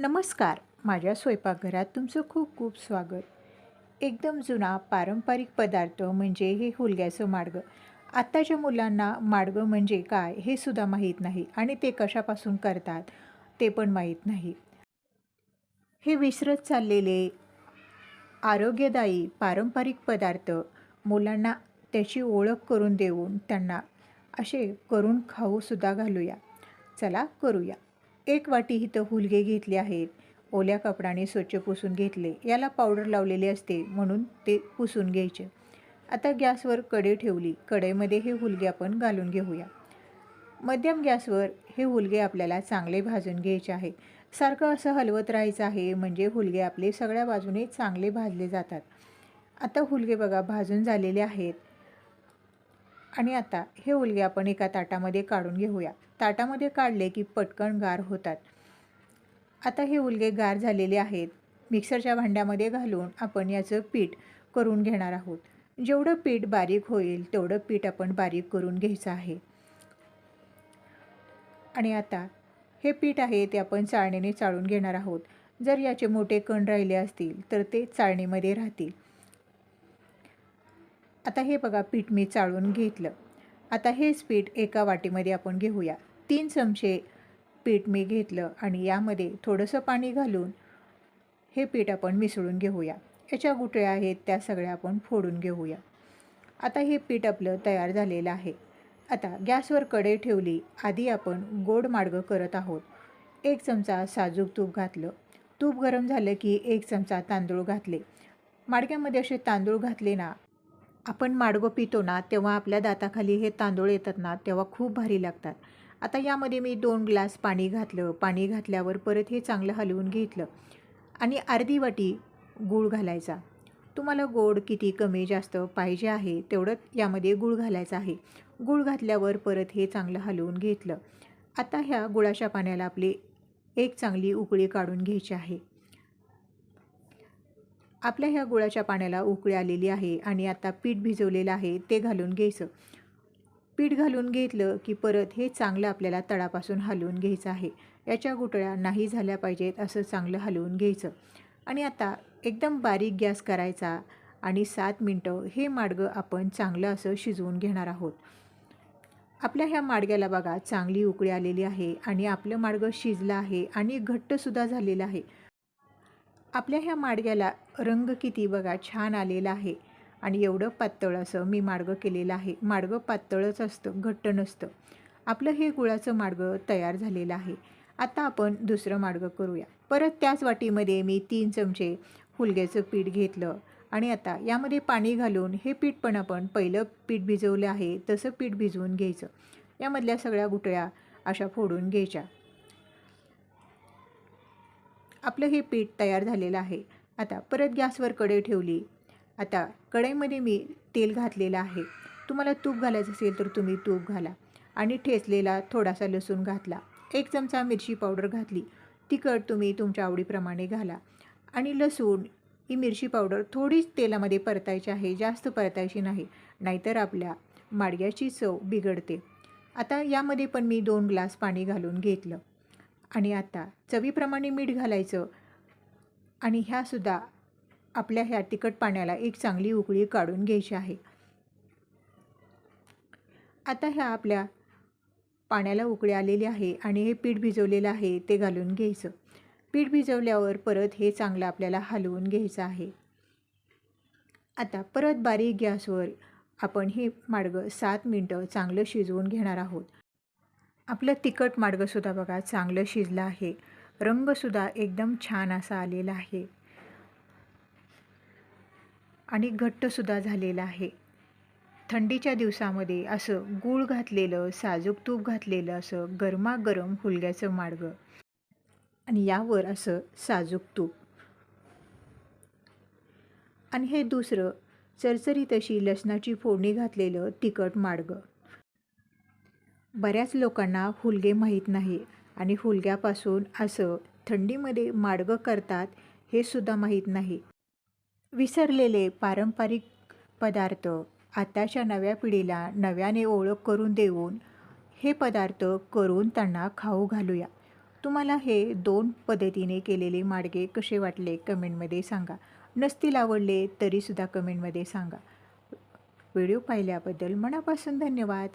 नमस्कार. माझ्या स्वयंपाकघरात तुमचं खूप खूप स्वागत. एकदम जुना पारंपरिक पदार्थ म्हणजे हे हुलग्याचं माडगं. आत्ताच्या मुलांना माडगं म्हणजे काय हे सुद्धा माहीत नाही आणि ते कशापासून करतात ते पण माहीत नाही. हे विसरत चाललेले आरोग्यदायी पारंपरिक पदार्थ मुलांना त्याची ओळख करून देऊन त्यांना असे करून खाऊसुद्धा घालूया. चला करूया. एक वाटी इथं हुलगे घेतले आहेत. ओल्या कपडाने स्वच्छ पुसून घेतले. याला पावडर लावलेली असते म्हणून ते पुसून घ्यायचे. आता गॅसवर कढई ठेवली. कढईमध्ये हे हुलगे आपण घालून घेऊया. मध्यम गॅसवर हे हुलगे आपल्याला चांगले भाजून घ्यायचे आहे. सारखं असं हलवत राहायचं आहे म्हणजे हुलगे आपले सगळ्या बाजूने चांगले भाजले जातात. आता हुलगे बघा भाजून झालेले आहेत. आणि आता हे उलगे आपण एका ताटामध्ये काढून घेऊया. ताटामध्ये काढले की पटकन गार होतात. आता हे उलगे गार झालेले आहेत. मिक्सरच्या भांड्यामध्ये घालून आपण याचं पीठ करून घेणार आहोत. जेवढं पीठ बारीक होईल तेवढं पीठ आपण बारीक करून घ्यायचं आहे. आणि आता हे पीठ आहे ते आपण चाळणीने चाळून घेणार आहोत. जर याचे मोठे कण राहिले असतील तर ते चाळणीमध्ये राहतील. आता हे बघा पीठ मी चाळून घेतलं. आता हेच पीठ एका वाटीमध्ये आपण घेऊया. तीन चमचे पीठ मी घेतलं आणि यामध्ये थोडंसं पाणी घालून हे पीठ आपण मिसळून घेऊया. याच्या गुटळ्या आहेत त्या सगळ्या आपण फोडून घेऊया. आता हे पीठ आपलं तयार झालेलं आहे. आता गॅसवर कढई ठेवली आधी आपण गोड माडगं करत आहोत. एक चमचा साजूक तूप घातलं. तूप गरम झालं की एक चमचा तांदूळ घातले. माडक्यामध्ये असे तांदूळ घातले ना आपण माडगं पितो ना तेव्हा आपल्या दाताखाली हे तांदूळ येतात ना तेव्हा खूप भारी लागतात. आता यामध्ये मी दोन ग्लास पाणी घातलं. पाणी घातल्यावर परत हे चांगलं हलवून घेतलं आणि अर्धी वाटी गूळ घालायचा. तुम्हाला गोड किती कमी जास्त पाहिजे आहे तेवढं यामध्ये गूळ घालायचं आहे. गूळ घातल्यावर परत हे चांगलं हलवून घेतलं. आता ह्या गुळाच्या पाण्याला आपली एक चांगली उकळी काढून घ्यायची आहे. आपल्या ह्या गुळाच्या पाण्याला उकळी आलेली आहे आणि आता पीठ भिजवलेलं आहे ते घालून घ्यायचं. पीठ घालून घेतलं की परत हे चांगलं आपल्याला तळापासून हलवून घ्यायचं आहे. याच्या गुटळ्या नाही झाल्या पाहिजेत असं चांगलं हलवून घ्यायचं. आणि आता एकदम बारीक गॅस करायचा आणि सात मिनटं हे माडगं आपण चांगलं असं शिजवून घेणार आहोत. आपल्या ह्या माडग्याला बघा चांगली उकळी आलेली आहे आणि आपलं माडगं शिजलं आहे आणि घट्टसुद्धा झालेलं आहे. आपल्या ह्या माडग्याला रंग किती बघा छान आलेला आहे. आणि एवढं पातळ असं मी माडगं केलेलं आहे. माडगं पातळच असतं घट्ट नसतं. आपलं हे गुळाचं माडगं तयार झालेलं आहे. आता आपण दुसरं माडगं करूया. परत त्याच वाटीमध्ये मी तीन चमचे हुलग्याचं पीठ घेतलं. आणि आता यामध्ये पाणी घालून हे पीठ पण आपण पहिलं पीठ भिजवलं आहे तसं पीठ भिजवून घ्यायचं. यामधल्या सगळ्या गुटळ्या अशा फोडून घ्यायच्या. आपलं हे पीठ तयार झालेलं आहे. आता परत गॅसवर कढई ठेवली. आता कढईमध्ये मी तेल घातलेलं आहे. तुम्हाला तूप घालायचं असेल तर तुम्ही तूप घाला. आणि ठेचलेला थोडासा लसूण घातला. एक चमचा मिरची पावडर घातली. तिखट तुम्ही तुमच्या आवडीप्रमाणे घाला. आणि लसूण ही मिरची पावडर थोडीच तेलामध्ये परतायची आहे. जास्त परतायची नाही. नाहीतर आपल्या माडग्याची चव बिघडते. आता यामध्ये पण मी दोन ग्लास पाणी घालून घेतलं. आणि आता चवीप्रमाणे मीठ घालायचं. आणि ह्यासुद्धा आपल्या ह्या तिखट पाण्याला एक चांगली उकळी काढून घ्यायची आहे. आता ह्या आपल्या पाण्याला उकळी आलेली आहे आणि हे पीठ भिजवलेलं आहे ते घालून घ्यायचं. पीठ भिजवल्यावर परत हे चांगलं आपल्याला हलवून घ्यायचं आहे. आता परत बारीक गॅसवर आपण हे मार्ग सात मिनटं चांगलं शिजवून घेणार आहोत. आपलं तिखट माडगंसुद्धा बघा चांगलं शिजलं आहे. रंगसुद्धा एकदम छान असा आलेला आहे. आणि घट्टसुद्धा झालेला आहे. थंडीच्या दिवसामध्ये असं गूळ घातलेलं साजूक तूप घातलेलं असं गरमागरम हुलग्याचं माडगं आणि यावर असं साजूक तूप. आणि हे दुसरं चरचरीत अशी लसणाची फोडणी घातलेलं तिखट माडगं बऱ्याच लोकांना हुलगे माहीत नाही आणि हुलग्यापासून असं थंडीमध्ये माडगं करतात हे सुद्धा माहीत नाही. विसरलेले पारंपरिक पदार्थ आताच्या नव्या पिढीला नव्याने ओळख करून देऊन हे पदार्थ करून त्यांना खाऊ घालूया. तुम्हाला हे दोन पद्धतीने केलेले माडगे कसे वाटले कमेंटमध्ये सांगा. नसतील आवडले तरीसुद्धा कमेंटमध्ये सांगा. व्हिडिओ पाहिल्याबद्दल मनापासून धन्यवाद.